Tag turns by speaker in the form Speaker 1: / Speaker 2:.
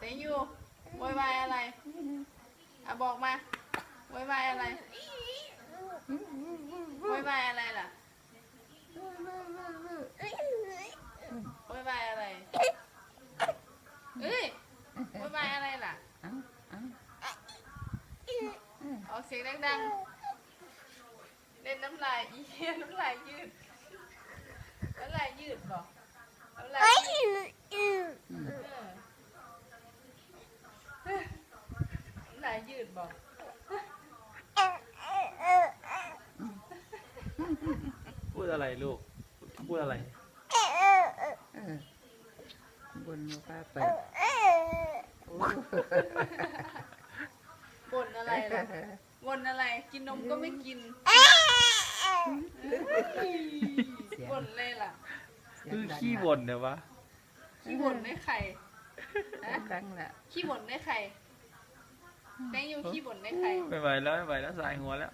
Speaker 1: เตงอยู่โวยวายอะไรอะบอกมาโวยวายอะไรโวยวายอะไรล่ะโวยวายอะไรเอ้ยโวยวายอะไรล่ะ
Speaker 2: ออ
Speaker 1: กเสียงดังๆเล่นน้ำลายเหี้ยน้ำลายยืดน้ำลายยืดบอกน้ำลายยืดเออน้ำลายยืดบอก
Speaker 3: พูดอะไรลูก พูดอะไร
Speaker 2: เออบนว่าป้าไปโอ้
Speaker 1: บ่นอะไรล่ะบ่นอะไร กินนมก็ไม่กิน
Speaker 2: เสียง
Speaker 1: บ่นเลยล่ะ
Speaker 2: เสีย
Speaker 3: คื
Speaker 2: ง
Speaker 3: อ
Speaker 2: ดัง
Speaker 3: ขี้
Speaker 2: ละ
Speaker 3: บ่นเนี่ยวะ
Speaker 1: ขี้บ่นได้ใคร
Speaker 2: เสียงดังละ
Speaker 1: ขี้บ่นได้ใคร แตงยูขี้บ่นได้ใคร
Speaker 3: ไม่ไหวแล้วไม่ไหวแล้วสายหัวแล้ว